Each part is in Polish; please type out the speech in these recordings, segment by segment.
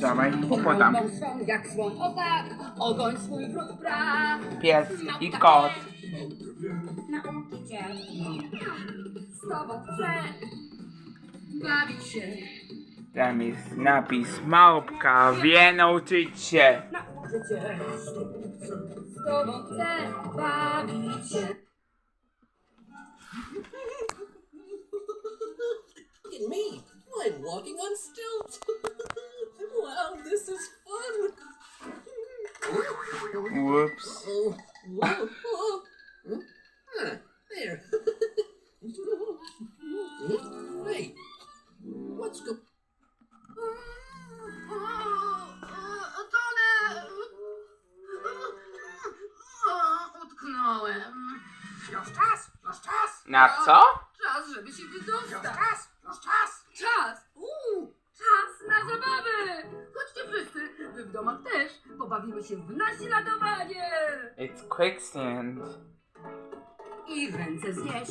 Dawaj, swą jak słoń, o tak, ogoń swój wróg brak. Pies i kot. Nauki cię, z tobą chcę bawić się. Tam jest napis małpka wie nauczyć się. Nauczę cię, z tobą chcę bawić się. I'm walking on stilts. wow, this is fun. Whoops. Oh, whoa, whoa. Huh? Huh, there. Wait. What's go... Utknąłem. Już czas, już czas. Na co? Czas, żeby się wydostać. Domach też. Pobawimy się w naśladowanie. It's quicksand. I ręce znieś.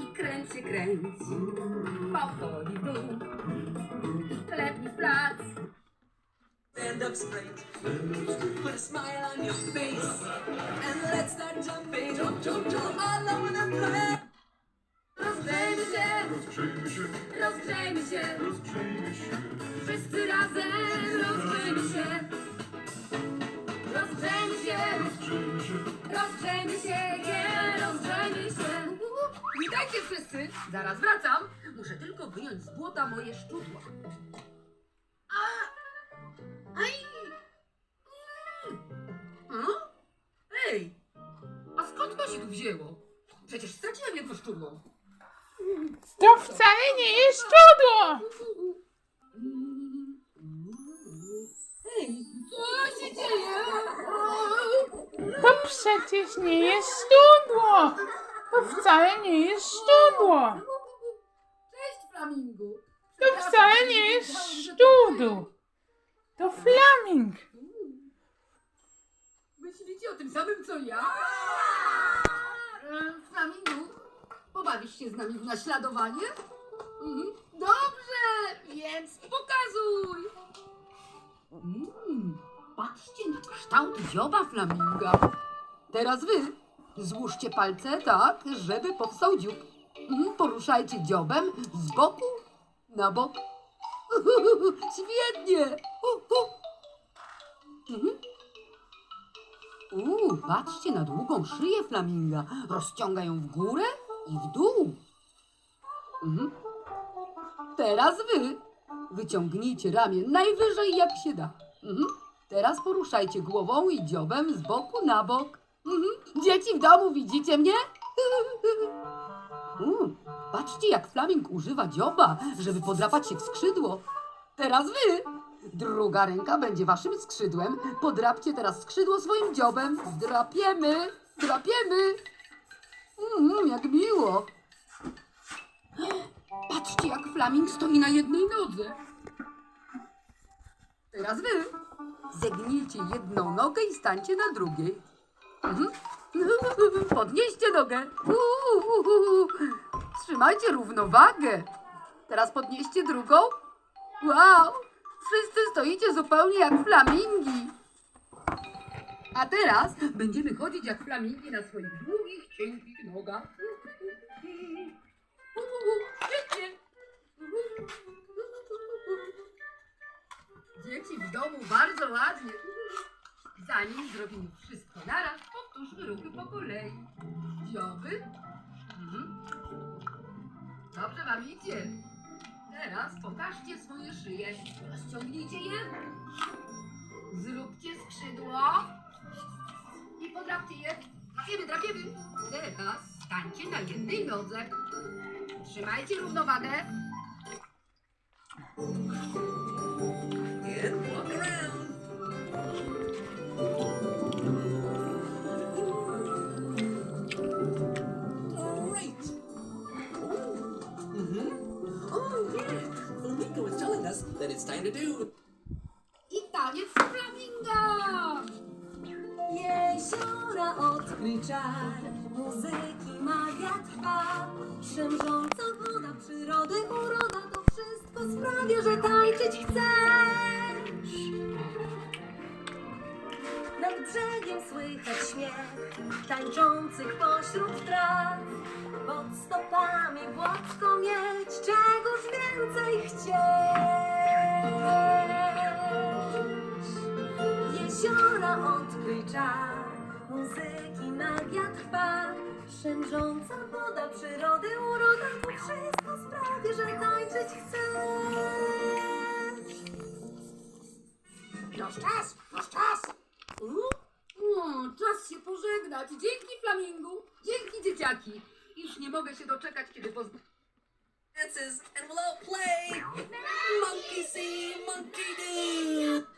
I kręć się, kręć. Powoli w dół. I w plac. Stand up straight. Put a smile on your face. And let's start jumping. Jump, jump, jump all over the Rozgrzejmy się, nie rozgrzejmy się. Witajcie wszyscy. Zaraz wracam. Muszę tylko wyjąć z błota moje szczudła. A! Aj! Mm. A? Ej! A skąd to się tu wzięło? Przecież straciłem jedno szczudło. To wcale nie jest czudło. Przecież nie jest szczudło. To wcale nie jest szczudło. Cześć, Flamingu. To wcale nie jest szczudło. To flaming. Myślicie o tym samym, co ja? E, Flamingu, pobawisz się z nami w naśladowanie? Mhm. Dobrze, więc pokazuj. Mm, patrzcie na kształt dzioba flaminga. Teraz wy złóżcie palce tak, żeby powstał dziób. Mhm, Poruszajcie dziobem z boku na bok. Świetnie! Hu. Mhm. Uuu, patrzcie na długą szyję flaminga. Rozciąga ją w górę i w dół. Mhm. Teraz wy wyciągnijcie ramię najwyżej jak się da. Teraz poruszajcie głową i dziobem z boku na bok. Dzieci w domu, widzicie mnie? Uuu, patrzcie jak flaming używa dzioba, żeby podrapać się w skrzydło. Teraz wy! Druga ręka będzie waszym skrzydłem. Podrapcie teraz skrzydło swoim dziobem. Drapiemy, drapiemy. Mm, jak miło. Patrzcie, jak flaming stoi na jednej nodze. Teraz wy. Zegnijcie jedną nogę i stańcie na drugiej. Mhm. Podnieście nogę. Trzymajcie równowagę. Teraz podnieście drugą. Wow! Wszyscy stoicie zupełnie jak flamingi. A teraz będziemy chodzić jak flamingi na swoich długich, cienkich nogach. Świetnie. Dzieci w domu bardzo ładnie. Zanim zrobimy wszystko naraz, powtórzmy ruchy po kolei. Dzioby. Mhm. Dobrze wam idzie. Teraz pokażcie swoje szyje. Rozciągnijcie je. Zróbcie skrzydło. I podrapcie je. Drapiemy, drapiemy. Teraz stańcie na jednej nodze. Trzymajcie równowagę. To do I taniec flaminga. Jeziora odkryj czar, muzyki magia trwa. Szemrząca woda przyrody, uroda to wszystko sprawia, że tańczyć chcesz. Nad brzegiem słychać śmiech tańczących pośród traw. Pod stopami gładko mieć, czegoż więcej chcieć. Jeziora odkryj czar, muzyki magia trwa. Szemrząca woda przyrody, uroda to wszystko sprawia, że tańczyć chcesz. Nasz czas, nasz czas. Mm, czas się pożegnać. Dzięki, Flamingu. Dzięki, dzieciaki. Już nie mogę się doczekać, kiedy. Dances and we'll play. Monkey see, monkey do.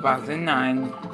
nauczyć się.